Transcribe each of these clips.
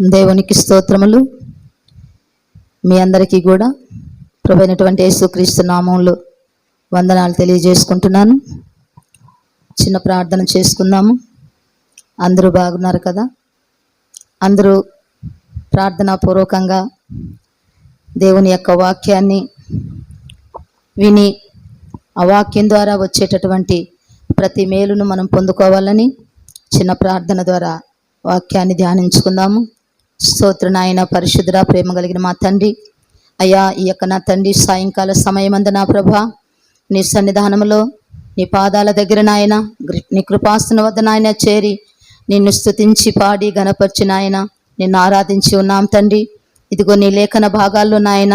దేవునికి స్తోత్రములు. మీ అందరికీ కూడా ప్రభైనటువంటి యేసుక్రీస్తు నామంలో వందనాలు తెలియజేసుకుంటున్నాను. చిన్న ప్రార్థన చేసుకుందాము. అందరూ బాగున్నారు కదా? అందరూ ప్రార్థనాపూర్వకంగా దేవుని యొక్క వాక్యాన్ని విని ఆ వాక్యం ద్వారా వచ్చేటటువంటి ప్రతి మేలును మనం పొందుకోవాలని చిన్న ప్రార్థన ద్వారా వాక్యాన్ని ధ్యానించుకుందాము. స్తోత్ర నాయన పరిశుద్ధ ప్రేమ కలిగిన మా తండ్రి. అయ్యా ఈ యొక్క నా తండ్రి సాయంకాల సమయమందు నా ప్రభ నీ సన్నిధానంలో నీ పాదాల దగ్గర నాయన నీ కృపాసన వద్ద నాయన చేరి నిన్ను స్తుతించి పాడి గణపరిచి నాయన నిన్ను ఆరాధించి ఉన్నాం తండ్రి. ఇదిగో నీ లేఖన భాగాల్లో నాయన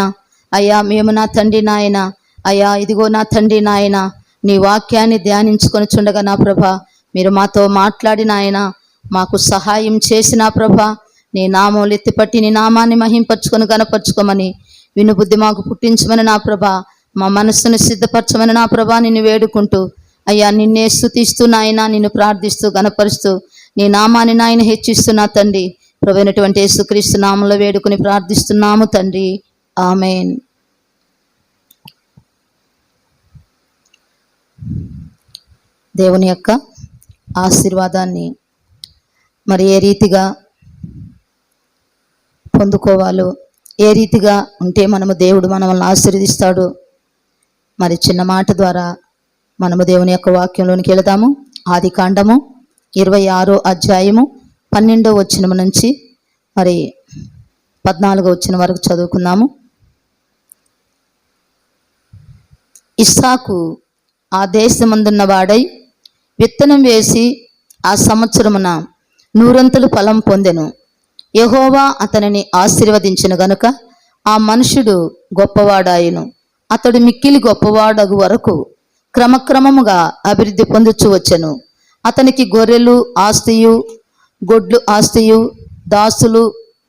అయ్యా మేము నా తండ్రి నాయన అయ్యా ఇదిగో నా తండ్రి నాయన నీ వాక్యాన్ని ధ్యానించుకొని చుండగా నా ప్రభ మీరు మాతో మాట్లాడిన ఆయన మాకు సహాయం చేసిన ప్రభ నీ నామం ఎత్తిపట్టి నీ నామాన్ని మహింపరచుకొని గనపరచుకోమని వినుబుద్ధి మాకు పుట్టించమని నా ప్రభ. మా మనస్సును సిద్ధపరచమని నా ప్రభా నిన్ను వేడుకుంటూ. అయ్యా నిన్నే స్థుతిస్తూ నాయన నిన్ను ప్రార్థిస్తూ గనపరుస్తూ నీ నామాన్ని నాయన హెచ్చిస్తున్నా తండ్రి. ప్రభైనటువంటి యేసుక్రీస్తు నామంలో వేడుకుని ప్రార్థిస్తున్నాము తండ్రి. ఆమెన్. దేవుని యొక్క ఆశీర్వాదాన్ని మరి ఏ రీతిగా పొందుకోవాలో. ఏ రీతిగా ఉంటే మనము దేవుడు మనల్ని ఆశీర్వదిస్తాడు? మరి చిన్న మాట ద్వారా మనము దేవుని యొక్క వాక్యంలోనికి వెళదాము. ఆది కాండము ఇరవై ఆరో అధ్యాయము పన్నెండో వచ్చిన నుంచి మరి పద్నాలుగో వచ్చిన వరకు చదువుకున్నాము ఇస్సాకు ఆ దేశమందున్న వాడై విత్తనం వేసి ఆ సంవత్సరమున నూరంతులు ఫలం పొందెను. యహోవా అతనిని ఆశీర్వదించిన గనుక. ఆ మనుషుడు గొప్పవాడాయను. అతడు మిక్కిలి గొప్పవాడగు వరకు క్రమక్రమముగా అభివృద్ధి పొందుచు వచ్చెను. అతనికి గొర్రెలు ఆస్తియు గొడ్లు ఆస్తియు దాసులు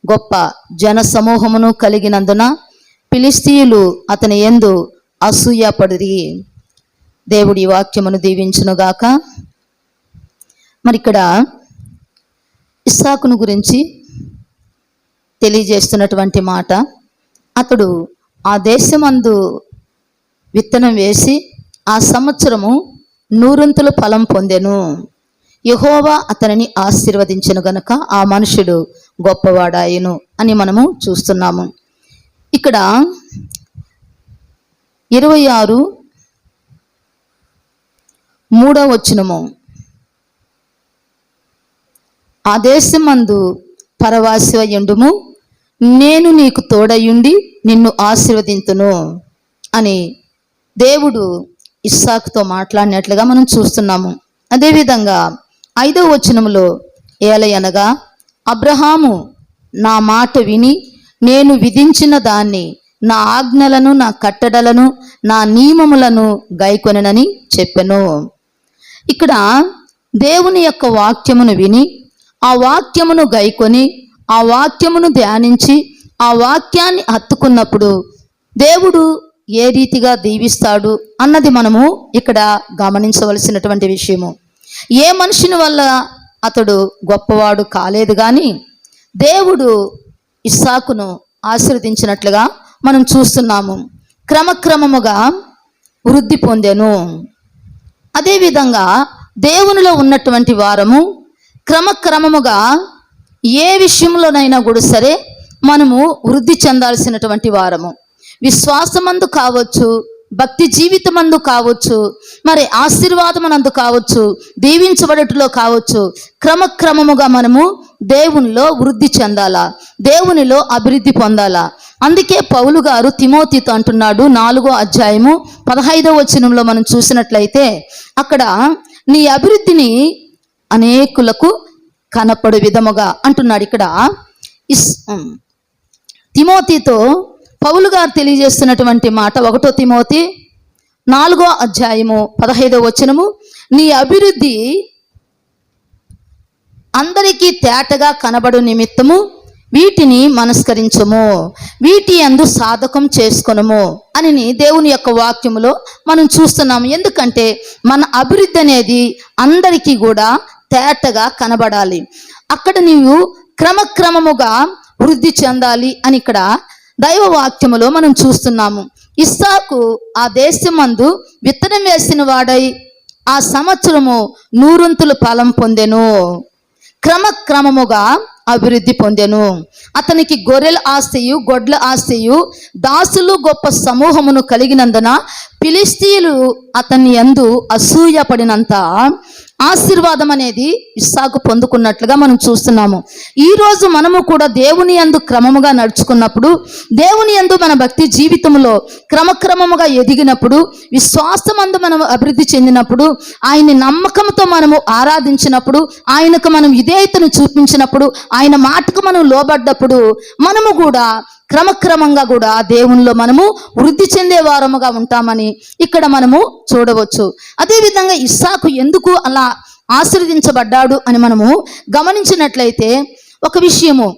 గొప్ప జన సమూహమును కలిగినందున ఫిలిస్తీయులు అతని ఎందు అసూయపడి దేవుడి వాక్యమును దీవించునుగాక మరి ఇక్కడ ఇస్సాకును గురించి తెలియజేస్తున్నటువంటి మాట. అతడు ఆ దేశమందు విత్తనం వేసి ఆ సంవత్సరము నూరంతుల ఫలం పొందెను. యహోవా అతనిని ఆశీర్వదించను గనక ఆ మనుషుడు గొప్పవాడాయను అని మనము చూస్తున్నాము. ఇక్కడ ఇరవై ఆరు మూడో వచ్చినము ఆ దేశమందు పరవాసి ఎండుము నేను నీకు తోడయుండి నిన్ను ఆశీర్వదింతును అని దేవుడు ఇస్సాకుతో మాట్లాడినట్లుగా మనం చూస్తున్నాము. అదేవిధంగా ఐదో వచనములో ఏలయనగా అబ్రహాము నా మాట విని నేను విధించిన దాన్ని నా ఆజ్ఞలను నా కట్టడలను నా నియమములను గైకొననని చెప్పెను. ఇక్కడ దేవుని యొక్క వాక్యమును విని ఆ వాక్యమును గైకొని ఆ వాక్యమును ధ్యానించి ఆ వాక్యాన్ని హత్తుకున్నప్పుడు దేవుడు ఏ రీతిగా దీవిస్తాడు అన్నది మనము ఇక్కడ గమనించవలసినటువంటి విషయము. ఏ మనిషిని వల్ల అతడు గొప్పవాడు కాలేదు కానీ దేవుడు ఇస్సాకును ఆశీర్వదించినట్లుగా మనం చూస్తున్నాము. క్రమక్రమముగా వృద్ధి పొందాను. అదేవిధంగా దేవునిలో ఉన్నటువంటి వారము క్రమక్రమముగా ఏ విషయంలోనైనా కూడా సరే మనము వృద్ధి చెందాల్సినటువంటి వారము. విశ్వాసమందు కావచ్చు భక్తి జీవితమందు కావచ్చు మరి ఆశీర్వాదమనందు కావచ్చు దీవించబడటలో కావచ్చు క్రమక్రమముగా మనము దేవునిలో వృద్ధి చెందాలా దేవునిలో అభివృద్ధి పొందాలా. అందుకే పౌలు గారు తిమోతితో అంటున్నాడు నాలుగో అధ్యాయము పదహైదో వచనంలో మనం చూసినట్లయితే అక్కడ నీ అభివృద్ధిని అనేకులకు కనపడు విధముగా అంటున్నాడు ఇక్కడ. ఇస్ తిమోతితో పౌలు గారు తెలియజేస్తున్నటువంటి మాట ఒకటో తిమోతి నాలుగో అధ్యాయము పదహైదో వచనము. నీ అభివృద్ధి అందరికీ తేటగా కనబడు నిమిత్తము వీటిని మనస్కరించము వీటి అందు సాధకం చేసుకొనము అని దేవుని యొక్క వాక్యములో మనం చూస్తున్నాము. ఎందుకంటే మన అభివృద్ధి అనేది అందరికీ కూడా తేటగా కనబడాలి. అక్కడ నీవు క్రమక్రమముగా వృద్ధి చెందాలి అని ఇక్కడ దైవ వాక్యములో మనం చూస్తున్నాము. ఇస్సాకు ఆ దేశమందు విత్తనం వేసిన వాడై ఆ సంవత్సరము నూరంతులు ఫలం పొందెను. క్రమక్రమముగా అభివృద్ధి పొందెను. అతనికి గొర్రెల ఆస్తియు గొడ్ల ఆస్తియు దాసులు గొప్ప సమూహమును కలిగినందున ఫిలిస్తీయులు అతన్ని అసూయ అసూయపడినంత ఆశీర్వాదం అనేది ఇస్సాకు పొందుకున్నట్లుగా మనం చూస్తున్నాము. ఈ రోజు మనము కూడా దేవుని యందు క్రమముగా నడుచుకున్నప్పుడు దేవుని యందు మన భక్తి జీవితంలో క్రమక్రమముగా ఎదిగినప్పుడు విశ్వాసమందు మనం అభివృద్ధి చెందినప్పుడు ఆయన్ని నమ్మకంతో మనము ఆరాధించినప్పుడు ఆయనకు మనం విధేయతను చూపించినప్పుడు ఆయన మాటకు మనం లోబడ్డప్పుడు మనము కూడా క్రమక్రమంగా కూడా దేవునిలో మనము వృద్ధి చెందే వారముగా ఉంటామని ఇక్కడ మనము చూడవచ్చు. అదేవిధంగా ఇస్సాకు ఎందుకు అలా ఆశీర్వదించబడ్డాడు అని మనము గమనించినట్లయితే ఒక విషయము.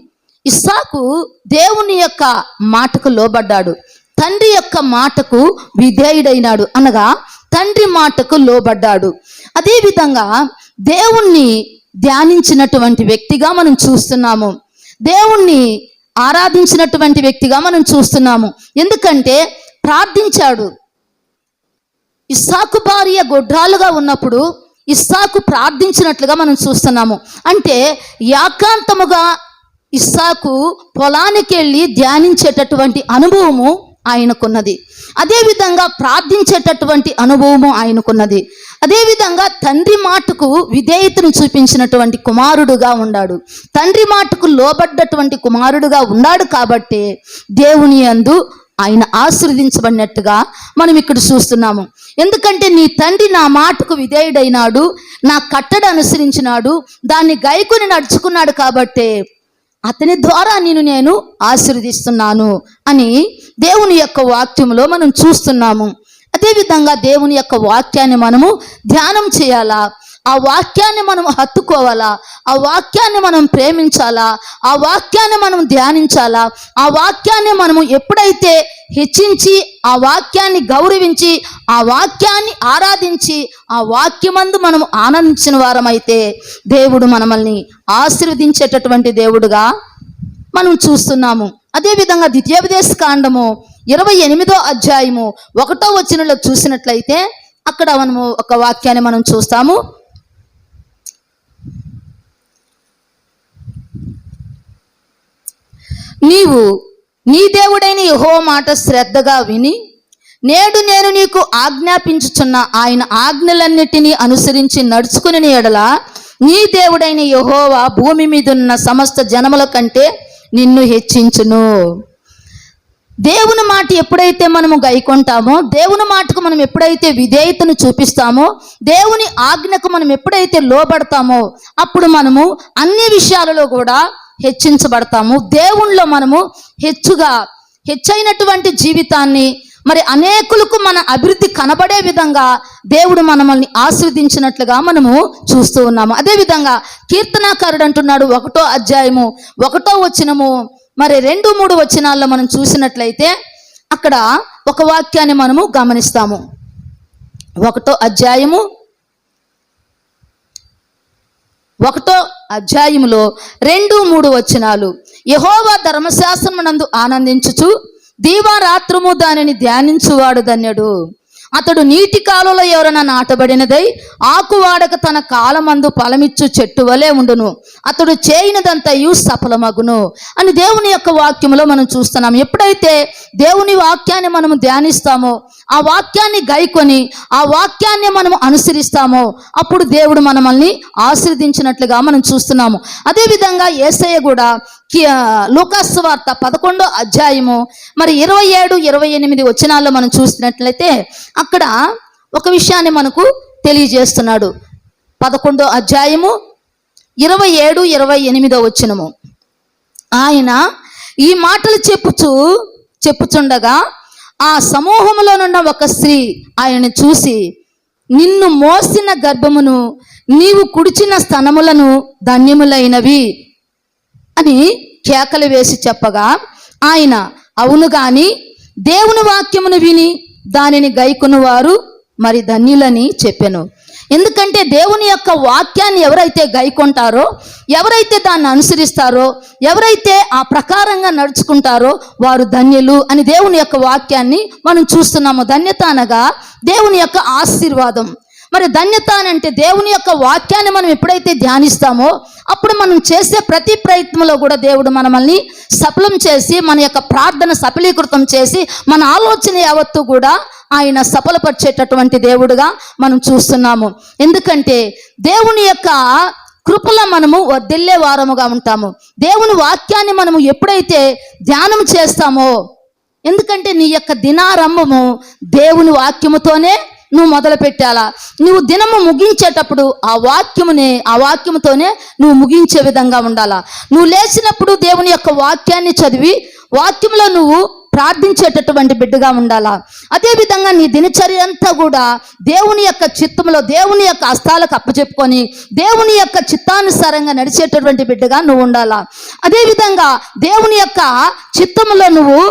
ఇస్సాకు దేవుని యొక్క మాటకు లోబడ్డాడు. తండ్రి యొక్క మాటకు విధేయుడైనాడు అనగా తండ్రి మాటకు లోబడ్డాడు. అదేవిధంగా దేవుణ్ణి ధ్యానించినటువంటి వ్యక్తిగా మనం చూస్తున్నాము. దేవుణ్ణి ఆరాధించినటువంటి వ్యక్తిగా మనం చూస్తున్నాము. ఎందుకంటే ప్రార్థించాడు. ఇస్సాకు భార్య గొడ్రాలుగా ఉన్నప్పుడు ఇస్సాకు ప్రార్థించినట్లుగా మనం చూస్తున్నాము. అంటే యాకాంతముగా ఇస్సాకు పొలానికి వెళ్ళి ధ్యానించేటటువంటి అనుభవము ఆయనకున్నది. అదేవిధంగా ప్రార్థించేటటువంటి అనుభవము ఆయనకున్నది. అదేవిధంగా తండ్రి మాటకు విధేయతను చూపించినటువంటి కుమారుడుగా ఉన్నాడు. తండ్రి మాటకు లోబడ్డటువంటి కుమారుడుగా ఉన్నాడు కాబట్టి దేవుని యందు ఆయన ఆశీర్వదించబడినట్టుగా మనం ఇక్కడ చూస్తున్నాము. ఎందుకంటే నీ తండ్రి నా మాటకు విధేయుడైనాడు నా కట్టడ అనుసరించినాడు దాన్ని గైకొని నడుచుకున్నాడు కాబట్టే అతని ద్వారా నేను నేను ఆశీర్వదిస్తున్నాను అని దేవుని యొక్క వాక్యంలో మనం చూస్తున్నాము. అదేవిధంగా దేవుని యొక్క వాక్యాన్ని మనము ధ్యానం చేయాలా? ఆ వాక్యాన్ని మనం హత్తుకోవాలా? ఆ వాక్యాన్ని మనం ప్రేమించాలా? ఆ వాక్యాన్ని మనం ధ్యానించాలా? ఆ వాక్యాన్ని మనము ఎప్పుడైతే హెచ్చించి ఆ వాక్యాన్ని గౌరవించి ఆ వాక్యాన్ని ఆరాధించి ఆ వాక్యమందు మనం ఆనందించిన వారమైతే దేవుడు మనమల్ని ఆశీర్వదించేటటువంటి దేవుడుగా మనం చూస్తున్నాము. అదేవిధంగా ద్వితీయోపదేశ కాండము ఇరవై ఎనిమిదో అధ్యాయము ఒకటో వచ్చినలో చూసినట్లయితే అక్కడ మనము ఒక వాక్యాన్ని మనం చూస్తాము. నీవు నీ దేవుడైన యహో మాట శ్రద్ధగా విని నేడు నేను నీకు ఆజ్ఞాపించుచున్న ఆయన ఆజ్ఞలన్నిటినీ అనుసరించి నడుచుకుని ఎడల నీ దేవుడైన యహోవా భూమి మీదున్న సమస్త జనముల కంటే నిన్ను హెచ్చించును. దేవుని మాట ఎప్పుడైతే మనము గైకొంటామో దేవుని మాటకు మనం ఎప్పుడైతే విధేయతను చూపిస్తామో దేవుని ఆజ్ఞకు మనం ఎప్పుడైతే లోబడతామో అప్పుడు మనము అన్ని విషయాలలో కూడా హెచ్చించబడతాము. దేవుణ్ణిలో మనము హెచ్చుగా హెచ్చైనటువంటి జీవితాన్ని మరి అనేకులకు మన అభివృద్ధి కనబడే విధంగా దేవుడు మనల్ని ఆస్వాదించినట్లుగా మనము చూస్తూ ఉన్నాము. అదేవిధంగా కీర్తనాకారుడు అంటున్నాడు ఒకటో అధ్యాయము ఒకటో వచనము మరి రెండు మూడు వచనాల్లో మనం చూసినట్లయితే అక్కడ ఒక వాక్యాన్ని మనము గమనిస్తాము. ఒకటో అధ్యాయము ఒకటో అధ్యాయములో రెండు మూడు వచనాలు. యహోవా ధర్మశాస్త్రమునందు ఆనందించుచు దీవారాత్రము దానిని ధ్యానించువాడు ధన్యుడు అతడు నీటి కాలువలో ఎవరైనా నాటబడినదై ఆకువాడక తన కాలమందు ఫలమిచ్చు చెట్టు వలె ఉండును. అతడు చేయనిదంతయు సఫలమగును. అని దేవుని యొక్క వాక్యంలో మనం చూస్తున్నాం. ఎప్పుడైతే దేవుని వాక్యాన్ని మనము ధ్యానిస్తామో ఆ వాక్యాన్ని గైకొని ఆ వాక్యాన్ని మనం అనుసరిస్తామో అప్పుడు దేవుడు మనల్ని ఆశీర్దించినట్లుగా మనం చూస్తున్నాము. అదేవిధంగా ఏసయ్య కూడా లూకాసు వార్త పదకొండో అధ్యాయము మరి ఇరవై ఏడు ఇరవై ఎనిమిది వచనాల్లో మనం చూసినట్లయితే అక్కడ ఒక విషయాన్ని మనకు తెలియజేస్తున్నాడు. పదకొండో అధ్యాయము ఇరవై ఏడు ఇరవై ఎనిమిదో వచ్చినము ఆయన ఈ మాటలు చెప్పుచు చెప్పుచుండగా ఆ సమూహంలోనున్న ఒక స్త్రీ ఆయన చూసి నిన్ను మోసిన గర్భమును నీవు కుడిచిన స్థనములను ధన్యములైనవి అని కేకలు వేసి చెప్పగా ఆయన అవును గాని దేవుని వాక్యమును విని దానిని గైకొను వారు మరి ధన్యులని చెప్పెను. ఎందుకంటే దేవుని యొక్క వాక్యాన్ని ఎవరైతే గైకొంటారో ఎవరైతే దాన్ని అనుసరిస్తారో ఎవరైతే ఆ ప్రకారంగా నడుచుకుంటారో వారు ధన్యులు అని దేవుని యొక్క వాక్యాన్ని మనం చూస్తున్నాము. ధన్యత అనగా దేవుని యొక్క ఆశీర్వాదం. మరి ధన్యత అని అంటే దేవుని యొక్క వాక్యాన్ని మనం ఎప్పుడైతే ధ్యానిస్తామో అప్పుడు మనం చేసే ప్రతి ప్రయత్నంలో కూడా దేవుడు మనల్ని సఫలం చేసి మన యొక్క ప్రార్థన సఫలీకృతం చేసి మన ఆలోచన యావత్తు కూడా ఆయన సఫలపరిచేటటువంటి దేవుడుగా మనం చూస్తున్నాము. ఎందుకంటే దేవుని యొక్క కృపల మనము వదిలే వారముగా ఉంటాము. దేవుని వాక్యాన్ని మనము ఎప్పుడైతే ధ్యానం చేస్తామో ఎందుకంటే నీ యొక్క దినారంభము దేవుని వాక్యముతోనే నువ్వు మొదలు పెట్టాలా నువ్వు దినము ముగించేటప్పుడు ఆ వాక్యమునే ఆ వాక్యముతోనే నువ్వు ముగించే విధంగా ఉండాలా? నువ్వు లేచినప్పుడు దేవుని యొక్క వాక్యాన్ని చదివి వాక్యంలో నువ్వు ప్రార్థించేటటువంటి బిడ్డగా ఉండాలా? అదేవిధంగా నీ దినచర్య అంతా కూడా దేవుని యొక్క చిత్తంలో దేవుని యొక్క హస్తాలకు అప్పచెప్పుకొని దేవుని యొక్క చిత్తానుసారంగా నడిచేటటువంటి బిడ్డగా నువ్వు ఉండాలా? అదేవిధంగా దేవుని యొక్క చిత్తములో నువ్వు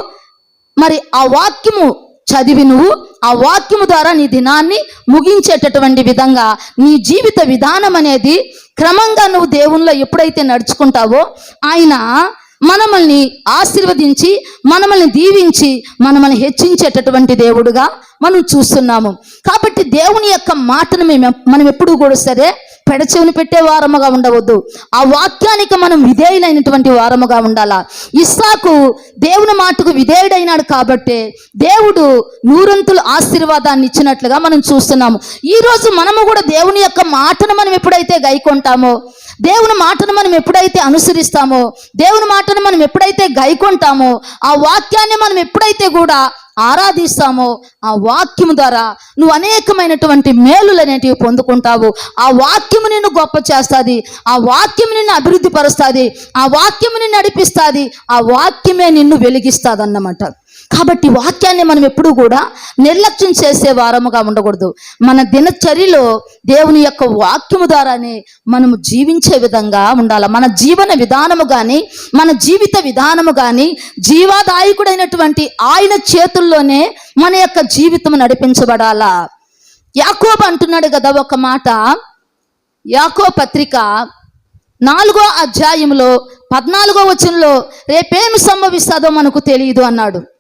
మరి ఆ వాక్యము చదివి నువ్వు ఆ వాక్యము ద్వారా నీ దినాన్ని ముగించేటటువంటి విధంగా నీ జీవిత విధానం అనేది క్రమంగా నువ్వు దేవునిలో ఎప్పుడైతే నడుచుకుంటావో ఆయన మనమల్ని ఆశీర్వదించి మనమల్ని దీవించి మనమల్ని హెచ్చించేటటువంటి దేవుడుగా మనం చూస్తున్నాము. కాబట్టి దేవుని యొక్క మాటను మేము మనం ఎప్పుడు కూడా సరే పెడచెవిని పెట్టే వారముగా ఉండవద్దు. ఆ వాక్యానికి మనం విధేయులైనటువంటి వారముగా ఉండాలా? ఇస్సాకు దేవుని మాటకు విధేయుడైనాడు కాబట్టే దేవుడు నూరంతుల ఆశీర్వాదాన్ని ఇచ్చినట్లుగా మనం చూస్తున్నాము. ఈరోజు మనము కూడా దేవుని యొక్క మాటను మనం ఎప్పుడైతే గైకొంటామో దేవుని మాటను మనం ఎప్పుడైతే అనుసరిస్తామో దేవుని మాటను మనం ఎప్పుడైతే గైకొంటామో ఆ వాక్యాన్ని మనం ఎప్పుడైతే కూడా ఆరాధిస్తామో ఆ వాక్యము ద్వారా నువ్వు అనేకమైనటువంటి మేలులు అనేటివి పొందుకుంటావు. ఆ వాక్యము నిన్ను గొప్ప చేస్తుంది. ఆ వాక్యము నిన్ను అభివృద్ధి పరుస్తుంది. ఆ వాక్యము నిన్ను నడిపిస్తుంది. ఆ వాక్యమే నిన్ను వెలిగిస్తుంది అన్నమాట కాబట్టి వాక్యాన్ని మనం ఎప్పుడు కూడా నిర్లక్ష్యం చేసే వారముగా ఉండకూడదు. మన దినచర్యలో దేవుని యొక్క వాక్యము ద్వారానే మనము జీవించే విధంగా ఉండాలి. మన జీవన విధానము కానీ మన జీవిత విధానము కానీ జీవాదాయకుడైనటువంటి ఆయన చేతుల్లోనే మన యొక్క జీవితం నడిపించబడాలా. యాకోబు అంటున్నాడు కదా ఒక మాట. యాకో పత్రిక నాలుగో అధ్యాయంలో పద్నాలుగో వచనంలో రేపేమి సంభవిస్తుందో మనకు తెలియదు అన్నాడు.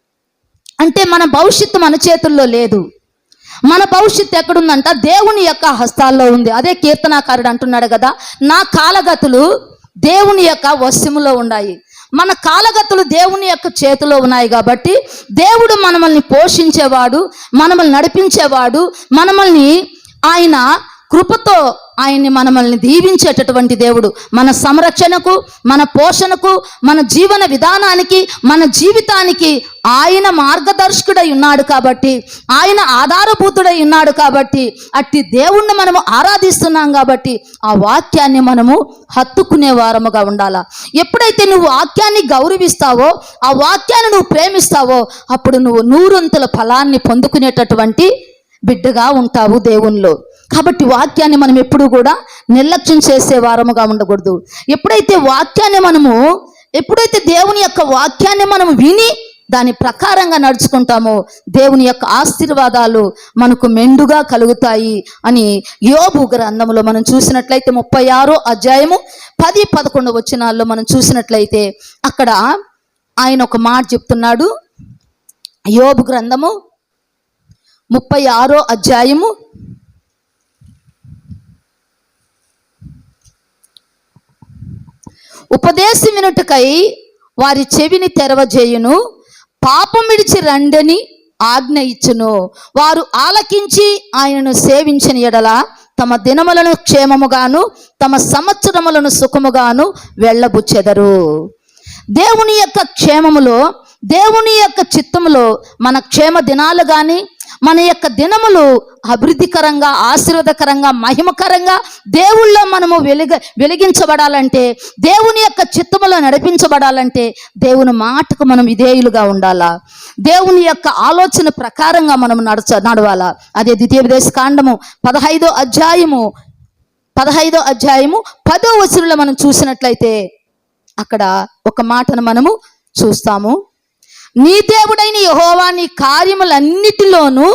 అంటే మన భవిష్యత్తు మన చేతుల్లో లేదు. మన భవిష్యత్తు ఎక్కడుందంట? దేవుని యొక్క హస్తాల్లో ఉంది. అదే కీర్తనాకారుడు అంటున్నాడు కదా నా కాలగతులు దేవుని యొక్క వశ్యములో ఉన్నాయి. మన కాలగతులు దేవుని యొక్క చేతిలో ఉన్నాయి కాబట్టి దేవుడు మనమల్ని పోషించేవాడు మనమల్ని నడిపించేవాడు మనమల్ని ఆయన కృపతో ఆయన్ని మనమల్ని దీవించేటటువంటి దేవుడు. మన సంరక్షణకు మన పోషణకు మన జీవన విధానానికి మన జీవితానికి ఆయన మార్గదర్శకుడై ఉన్నాడు కాబట్టి ఆయన ఆధారభూతుడై ఉన్నాడు కాబట్టి అట్టి దేవుణ్ణి మనము ఆరాధిస్తున్నాం కాబట్టి ఆ వాక్యాన్ని మనము హత్తుకునే వారముగా ఉండాలా. ఎప్పుడైతే నువ్వు వాక్యాన్ని గౌరవిస్తావో ఆ వాక్యాన్ని నువ్వు ప్రేమిస్తావో అప్పుడు నువ్వు నూరంతుల ఫలాన్ని పొందుకునేటటువంటి బిడ్డగా ఉంటావు దేవునిలో. కాబట్టి వాక్యాన్ని మనం ఎప్పుడు కూడా నిర్లక్ష్యం చేసే వారముగా ఉండకూడదు. ఎప్పుడైతే వాక్యాన్ని మనము ఎప్పుడైతే దేవుని యొక్క వాక్యాన్ని మనం విని దాని ప్రకారంగా నడుచుకుంటామో దేవుని యొక్క ఆశీర్వాదాలు మనకు మెండుగా కలుగుతాయి అని యోబు గ్రంథంలో మనం చూసినట్లయితే ముప్పై ఆరో అధ్యాయము పది పదకొండు వచనాల్లో మనం చూసినట్లయితే అక్కడ ఆయన ఒక మాట చెప్తున్నాడు. యోబు గ్రంథము ముప్పై ఆరో అధ్యాయము ఉపదేశం వినుటకై వారి చెవిని తెరవజేయును. పాపం విడిచి రండని ఆజ్ఞ ఇచ్చును. వారు ఆలకించి ఆయనను సేవించిన ఎడల తమ దినములను క్షేమముగాను తమ సంవత్సరములను సుఖముగాను వెళ్ళబుచ్చెదరు. దేవుని యొక్క క్షేమములో దేవుని యొక్క చిత్తములో మన క్షేమ దినాలు కానీ మన యొక్క దినములు అభివృద్ధికరంగా ఆశీర్వదకరంగా మహిమకరంగా దేవుళ్ళో మనము వెలిగ వెలిగించబడాలంటే దేవుని యొక్క చిత్తములో నడిపించబడాలంటే దేవుని మాటకు మనం విధేయులుగా ఉండాలా? దేవుని యొక్క ఆలోచన ప్రకారంగా మనం నడచ నడవాలా? అదే ద్వితీయోపదేశ కాండము పదహైదో అధ్యాయము పదహైదో అధ్యాయము పదో వచనంలో మనం చూసినట్లయితే అక్కడ ఒక మాటను మనము చూస్తాము. నీ దేవుడైన యహోవా నీ కార్యములన్నిటిలోనూ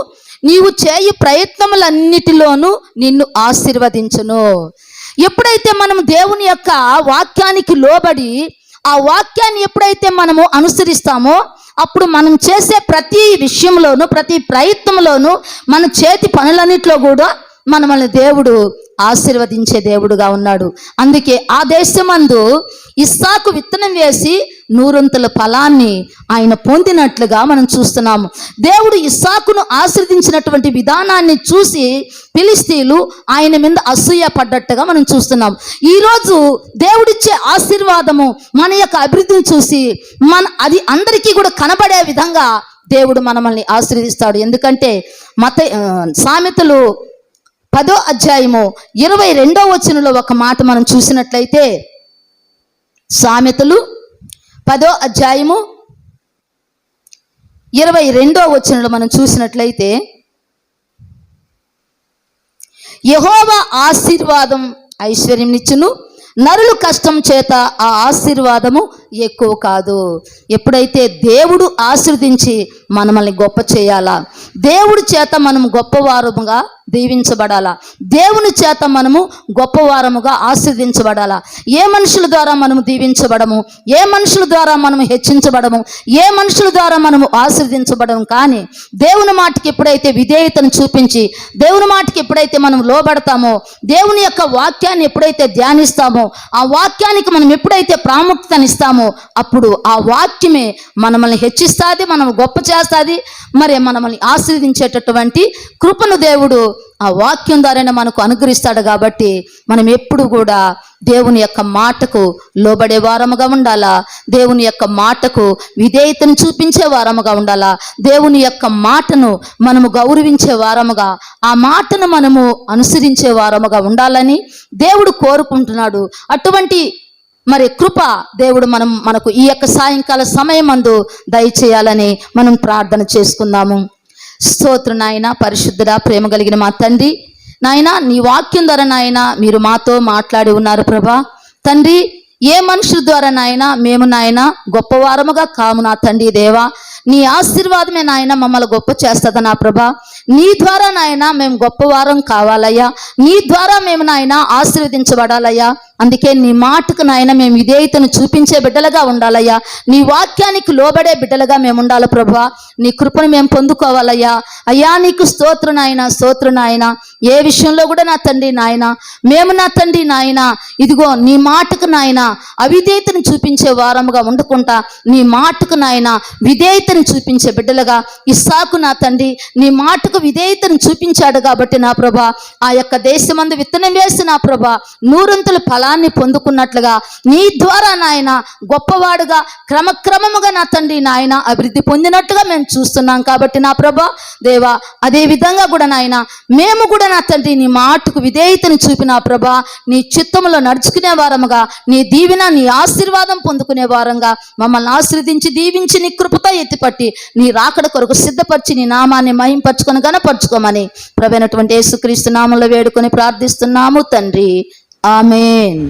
నీవు చేయు ప్రయత్నములన్నిటిలోనూ నిన్ను ఆశీర్వదించును. ఎప్పుడైతే మనం దేవుని యొక్క వాక్యానికి లోబడి ఆ వాక్యాన్ని ఎప్పుడైతే మనము అనుసరిస్తామో అప్పుడు మనం చేసే ప్రతి విషయంలోనూ ప్రతి ప్రయత్నంలోనూ మన చేతి పనులన్నిట్లో కూడా మనల్ని దేవుడు ఆశీర్వదించే దేవుడుగా ఉన్నాడు. అందుకే ఆ దేశమందు ఇస్సాకు విత్తనం వేసి నూరంతుల ఫలాన్ని ఆయన పొందినట్లుగా మనం చూస్తున్నాము. దేవుడు ఇస్సాకును ఆశ్రదించినటువంటి విధానాన్ని చూసి పిలిస్తీలు ఆయన మీద అసూయ పడ్డట్టుగా మనం చూస్తున్నాం ఈరోజు దేవుడిచ్చే ఆశీర్వాదము మన యొక్క అభివృద్ధిని చూసి మన అది అందరికీ కూడా కనబడే విధంగా దేవుడు మనల్ని ఆశీర్దిస్తాడు ఎందుకంటే మత సామెతలు పదో అధ్యాయము ఇరవై రెండో వచనంలో ఒక మాట మనం చూసినట్లయితే సామెతలు పదో అధ్యాయము ఇరవై రెండో వచనంలో మనం చూసినట్లయితే యహోవ ఆశీర్వాదం ఐశ్వర్యంనిచ్చును నరులు కష్టం చేత ఆ ఆశీర్వాదము ఎక్కువ కాదు. ఎప్పుడైతే దేవుడు ఆశీర్వదించి మనల్ని గొప్ప చేయాలా? దేవుడి చేత మనం గొప్పవారముగా దీవించబడాలా? దేవుని చేత మనము గొప్పవారముగా ఆశీర్దించబడాలా ఏ మనుషుల ద్వారా మనము దీవించబడము? ఏ మనుషుల ద్వారా మనము హెచ్చించబడము? ఏ మనుషుల ద్వారా మనము ఆశీర్దించబడము కానీ దేవుని మాటకి ఎప్పుడైతే విధేయతను చూపించి దేవుని మాటకి ఎప్పుడైతే మనం లోబడతామో దేవుని యొక్క వాక్యాన్ని ఎప్పుడైతే ధ్యానిస్తామో ఆ వాక్యానికి మనం ఎప్పుడైతే ప్రాముఖ్యతనిస్తామో అప్పుడు ఆ వాక్యమే మనల్ని హెచ్చిస్తుంది మనం గొప్ప చేస్తుంది మరి మనల్ని ఆశీర్వదించేటటువంటి కృపను దేవుడు ఆ వాక్యం ద్వారానే మనకు అనుగ్రహిస్తాడు కాబట్టి మనం ఎప్పుడు కూడా దేవుని యొక్క మాటకు లోబడే వారముగా ఉండాలా? దేవుని యొక్క మాటకు విధేయతను చూపించే వారముగా ఉండాలా? దేవుని యొక్క మాటను మనము గౌరవించే వారముగా ఆ మాటను మనము అనుసరించే వారముగా ఉండాలని దేవుడు కోరుకుంటున్నాడు. అటువంటి మరి కృప దేవుడు మనం మనకు ఈ యొక్క సాయంకాల సమయమందు దయచేయాలని మనం ప్రార్థన చేసుకుందాము. స్తోత్ర నాయన పరిశుద్ధుడ ప్రేమ కలిగిన మా తండ్రి. నాయన నీ వాక్యం ద్వారా నాయన మీరు మాతో మాట్లాడి ఉన్నారు ప్రభా. తండ్రి ఏ మనుషుల ద్వారా నాయన మేము నాయన గొప్పవారముగా కాము నా తండ్రి దేవా. నీ ఆశీర్వాదమే నాయన మమ్మల్ని గొప్ప చేస్తుంది నా ప్రభా. నీ ద్వారా నాయన మేము గొప్పవారం కావాలయ్యా. నీ ద్వారా మేము నాయన ఆశీర్వదించబడాలయ్యా. అందుకే నీ మాటకు నాయన మేము విధేయతను చూపించే బిడ్డలుగా ఉండాలయ్యా. నీ వాక్యానికి లోబడే బిడ్డలుగా మేము ఉండాలి ప్రభా. నీ కృపను మేము పొందుకోవాలయ్యా. అయ్యా నీకు స్తోత్ర నాయన స్తోత్ర నాయన. ఏ విషయంలో కూడా నా తండ్రి నాయన మేము నా తండ్రి నాయన ఇదిగో నీ మాటకు నాయన అవిధేయతను చూపించే వారముగా ఉండకుండా నీ మాటకు నాయన విధేయతను చూపించే బిడ్డలుగా ఇస్సాకు నా తండ్రి నీ మాటకు విధేయతను చూపించాడు కాబట్టి నా ప్రభా. ఆ యొక్క దేశమందు విత్తనం వేసి నా ప్రభా నూరంతుల ఫలాన్ని పొందుకున్నట్లుగా నీ ద్వారా నాయన గొప్పవాడుగా క్రమక్రమముగా నా తండ్రి నాయన అభివృద్ధి పొందినట్లుగా మేము చూస్తున్నాం కాబట్టి నా ప్రభా. దేవా అదే విధంగా కూడా నాయన మేము కూడా నా తండ్రి నీ మాటకు విధేయతను చూపిన ప్రభా నీ చిత్తములో నడుచుకునే వారముగా నీ దీవెన నీ ఆశీర్వాదం పొందుకునే వారంగా మమ్మల్ని ఆశీర్వదించి దీవించి నీ కృపతో పట్టి నీ రాకడ కొరకు సిద్ధపరిచి నీ నామాన్ని మహింపరచుకొని గనపరచుకోమని ప్రవైనటువంటి యేసుక్రీస్తు నామంలో వేడుకొని ప్రార్థిస్తున్నాము తండ్రి. ఆమెన్.